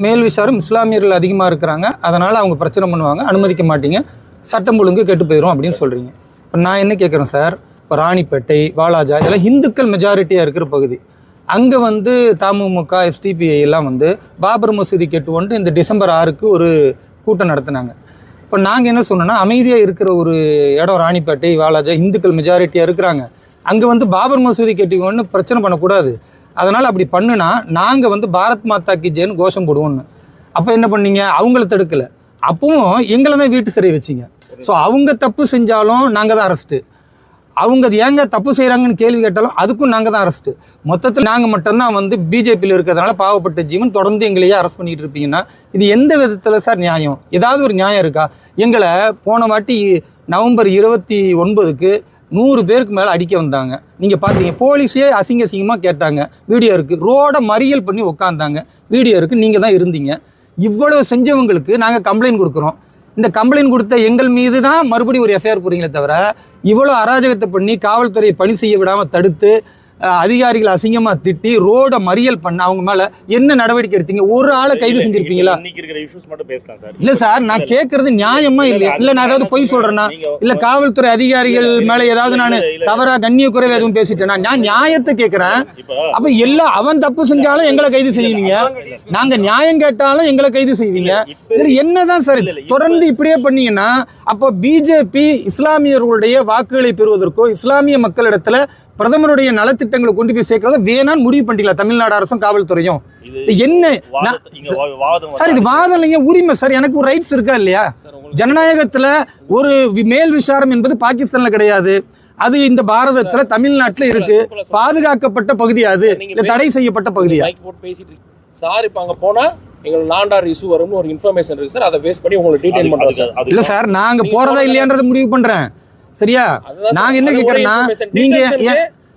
மேல் விசாரம் இஸ்லாமியர்கள் அதிகமாக இருக்கிறாங்க. அதனால் அவங்க பிரச்சனை பண்ணுவாங்க. அனுமதிக்க மாட்டீங்க. சட்டம் ஒழுங்கு கெட்டு போயிடும் அப்படின்னு சொல்கிறீங்க இப்போ நான் என்ன கேட்குறேன் சார்? இப்போ ராணிப்பேட்டை வாலாஜா இதெல்லாம் இந்துக்கள் மெஜாரிட்டியாக இருக்கிற பகுதி. அங்கே வந்து தமுமுக எஸ்டிபிஐ எல்லாம் வந்து பாபர் மசூதி கெட்டுவோன்ட்டு இந்த டிசம்பர் ஆறுக்கு ஒரு கூட்டம் நடத்தினாங்க. இப்போ நாங்கள் என்ன சொன்னோன்னா அமைதியாக இருக்கிற ஒரு இடம் ராணிப்பேட்டை வாலாஜா இந்துக்கள் மெஜாரிட்டியாக இருக்கிறாங்க. அங்கே வந்து பாபர் மசூதி கெட்டிக்கோன்னு பிரச்சனை பண்ணக்கூடாது. அதனால் அப்படி பண்ணுனா நாங்கள் வந்து பாரத் மாதா கி ஜெயன்னு கோஷம் போடுவோன்னு அப்போ என்ன பண்ணீங்க? அவங்கள தடுக்கலை. அப்பவும் எங்களை தான் வீட்டு சிறை வச்சிங்க. ஸோ அவங்க தப்பு செஞ்சாலும் நாங்கள் தான் அரெஸ்ட்டு அவங்க அது ஏங்க தப்பு செய்கிறாங்கன்னு கேள்வி கேட்டாலும் அதுக்கும் நாங்கள் தான் அரெஸ்ட்டு மொத்தத்தில் நாங்கள் மட்டும்தான் வந்து பிஜேபியில் இருக்கிறதுனால பாவப்பட்ட ஜீவன் தொடர்ந்து எங்களையே அரெஸ்ட் பண்ணிட்டு இருப்பீங்கன்னா இது எந்த விதத்தில் சார் நியாயம்? ஏதாவது ஒரு நியாயம் இருக்கா? எங்களை போன வாட்டி நவம்பர் இருபத்தி ஒன்பதுக்கு நூறு பேருக்கு மேலே அடிக்க வந்தாங்க. நீங்கள் பார்த்தீங்க போலீஸே அசிங்க அசிங்கமாக கேட்டாங்க. வீடியோ இருக்குது ரோடை மறியல் பண்ணி உக்காந்தாங்க. வீடியோ இருக்குது நீங்கள் தான் இருந்தீங்க. இவ்வளவு செஞ்சவங்களுக்கு நாங்கள் கம்ப்ளைண்ட் கொடுக்குறோம். இந்த கம்ப்ளைண்ட் கொடுத்த எங்கள் மீது தான் மறுபடியும் ஒரு எஃப்ஐஆர் போகிறீங்களே தவிர இவ்வளோ அராஜகத்தை பண்ணி காவல்துறையை பணி செய்ய விடாமல் தடுத்து அதிகாரிகளை அசிங்கமாக திட்டி ரோடை மறியல் பண்ண அவங்க மேலே என்ன நடவடிக்கை எடுத்தீங்க? ஒரு ஆளை கைது இல்ல, செஞ்சிருப்பீங்களா இல்ல சார் நான் கேட்கறது நியாயமா இல்லையா? இல்ல நான் ஏதாவது பொய் சொல்றேன்னா? இல்ல காவல்துறை அதிகாரிகள் மேல ஏதாவது நான் இல்ல, இல்ல. தவறா கண்ணிய குறைவு எதுவும் பேசிட்டேனா நான் நியாயத்தை கேட்கிறேன் அப்ப எல்லா அவன் தப்பு செஞ்சாலும் எங்களை கைது செய்வீங்க. நாங்க நியாயம் கேட்டாலும் எங்களை கைது செய்வீங்க. இதுல என்னதான் சார். தொடர்ந்து இப்படியே பண்ணீங்கன்னா அப்போ பிஜேபி இஸ்லாமியர்களுடைய வாக்குகளை பெறுவதற்கோ இஸ்லாமிய மக்களிடத்துல பிரதமருடைய நலத்திட்டங்களை கொண்டு போய் சேர்க்கறத வேணான்னு முடிவு பண்ணிக்கலாம். தமிழ்நாடு அரசும் காவல்துறையும். இது இது என்ன சார் இது வாதம் இல்லைங்க உரிமை. சார் எனக்கு ஒரு ரைட்ஸ் இருக்கா இல்லையா? ஜனநாயகத்துல ஒரு மேல் விசாரம் என்பது பாகிஸ்தான்ல கிடையாது. அது இந்த பாரதத்துல தமிழ்நாட்டுல இருக்கு. பாதுகாக்கப்பட்ட பகுதி அது? தடை செய்யப்பட்ட பகுதியா? சார் இப்போ அங்க போனா எங்களுக்கு லாண்டார் இஷ்யூ வரும்னு ஒரு இன்ஃபர்மேஷன் இருக்கு சார் அதை பேஸ் பண்ணி உங்களுக்கு டீடைல் பண்றோம் அதுக்கு- சார் இல்ல சார் நாங்க போறதா இல்லையான்றதை முடிவு பண்றேன். சரியா? நாங்க என்ன கேக்குறேன்னா. நீங்க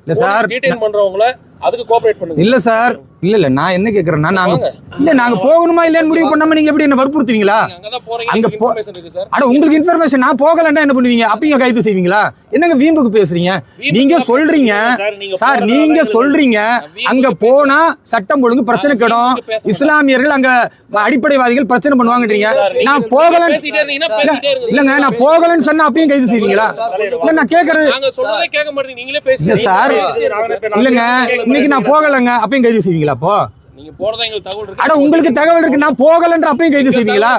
இல்ல சார் டீடைல் பண்றவங்கள அதுக்கு கோஆபரேட் பண்ணுங்க. இல்ல சார் இல்ல இல்ல நான் என்ன கேக்குறேன்னா நாங்க. இல்ல நாங்க போகணுமா இல்லையான்னு முடிவு பண்ணாம நீங்க எப்படி என்ன வற்புறுத்துவீங்களா? அங்க அங்க போ- இன்ஃபர்மேஷன் இருக்கு சார் அட உங்களுக்கு இன்ஃபர்மேஷன் நான் போகலன்னா என்ன பண்ணுவீங்க? அப்பீங்க கைது செய்வீங்களா? என்னங்க வீம்புக்கு பேசுறீங்க? நீங்க சொல்றீங்க. சார், நீங்க சொல்றீங்க. அங்க போனா சட்டம் ஒழுங்கு பிரச்சனை கிடும். இஸ்லாமியர்கள் அங்க அடிப்படைவாதிகள் பிரச்சனை பண்ணுவாங்கன்றீங்க. நான் போகலன்னு. இல்லங்க நான் போகலன்னு சொன்னா அப்பயும் கைது செய்வீங்களா? இல்ல நான் கேக்குறது நாங்க சொல்றதே கேட்க மாட்டீங்க நீங்களே இல்ல சார் இல்லங்க இன்னைக்கு நான் போகலங்க அப்பயும் கைது செய்வீங்களா? அப்போ? நீங்க போறதா எங்களுக்கு தகவல் இருக்கு. அட உங்களுக்கு தகவல் இருக்கு. நான் போகலன்ற அப்பயும் கைது செய்வீங்களா?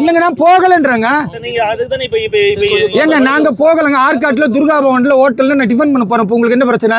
இல்லங்க நான் போகலன்றங்க. நீங்க அதுதானே இப்ப இப்ப இப்ப ஏங்க நாங்க போகலங்க. ஆற்காட்டுல துர்கா பவன்ல ஹோட்டல்ல நான் டிஃபன் பண்ண போறேன். உங்களுக்கு என்ன பிரச்சனை?